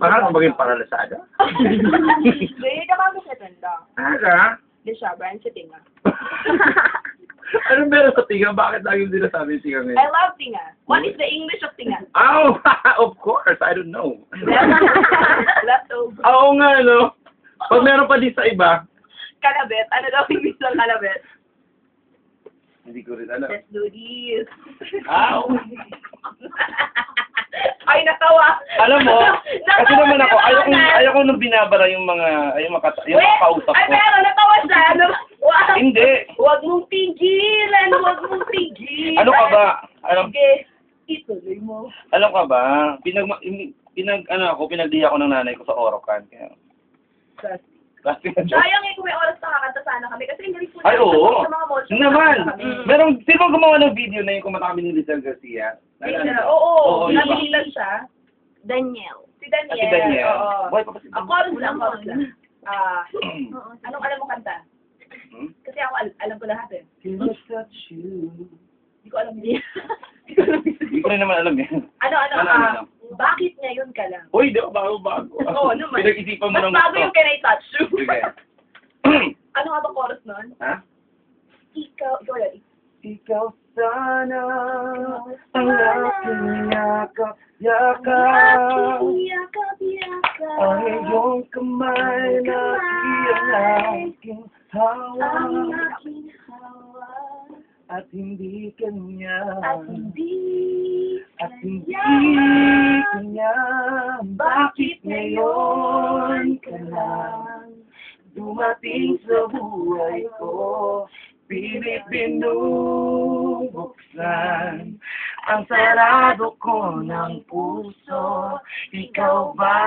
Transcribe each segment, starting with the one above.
Parang maging paralasada. Ganyan ka kami sa tanda. Aga? Di siya, Brian sa tinga. Anong meron sa tinga? Bakit lagi hindi nasabi yung tinga I ngayon? love tinga. What is the English of tinga? Oh, of course. I don't know. Leftover. Oo nga, no? Pag meron pa din sa iba, Kalabit. Ano daw yung English ng kalabit? hindi ko rin alam. Let's do this. Ow! Ay, natawa. Alam mo, kasi Natawa naman ako, ayaw ko, Manan. ayaw nung binabara yung mga, yung mga, yung mga kausap Ay, ko. pero natawa siya. Ano? Hindi. Huwag mong pigilan. Huwag mong pigilan. Ano ka ba? Alam, Sige. Ituloy mo. alam ka ba? Pinag, pinag, ano ako, pinagdiya ko ng nanay ko sa Orocan. Kaya, kasi, Sayang eh kung may oras sana kami kasi hindi rin po Ay, oo. sa mga. Naman! kami. Merong, sino gumawa ng video na yung kumanta kami ni Lizelle Garcia? Ano? Oo, oo. Yun? Nabili lang siya. Daniel. Si Daniel. Ah, si Daniel. Oo. Buhay pa ba si Ako Daniel? chorus lang, chorus lang. Ah, Oo. anong alam mo kanta? Hmm? Kasi ako al- alam ko lahat eh. Hindi ko alam yun. Hindi ko alam yun. Hindi ko rin naman alam yan. Ano, ano, Ano, ah, ano? bakit ngayon ka lang? Uy, di ba bago bago? Oo naman. Pinag-isipan mo Mas ng bago yung Can I Touch You? Sige. ano nga ba chorus nun? ha? Ikaw, ikaw yan. Ikaw sana ang aking yakap, yakap. yakap, yakap. Ang iyong kamay na Kamay. aking Ang hawak aking hawak. at hindi kanya At hindi at hindi kanya. Bakit ngayon dumating sa buhay ko pilit binubuksan ang sarado ko ng puso ikaw ba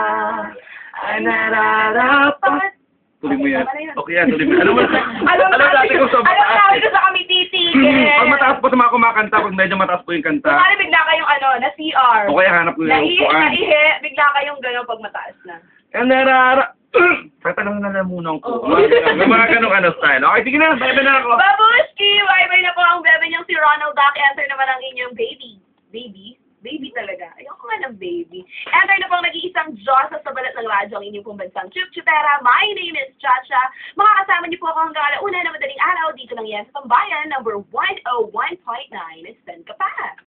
ay nararapat Tuloy mo yan. Okay yan, tuloy mo. Alam mo, Alam alam natin kung sa Alam natin mataas. kung sa kami titigil. Pag mataas po sa mga kumakanta, pag medyo mataas po yung kanta, Kumari bigla kayong ano, na CR. o kaya hanap ko yung upuan. naihi, bigla kayong gano'n pag mataas na. Ang narara... Tatanong na lamunan ko. Oo. Mga mga ganong ano style. Okay, sige na. Bye-bye na ako. Babushki! Bye-bye na po ang bebe niyang si Ronald Duck. Enter naman ang inyong baby. Baby? Baby talaga. Ayoko nga ng baby. Enter na po ang nag-iisang Diyos sa balat ng radyo ang inyong pumbansang Chup Chupera. My name is Chacha. Makakasama niyo po ako hanggang alauna na madaling araw dito lang yan sa Tambayan, number 101.9. Stand ka pa!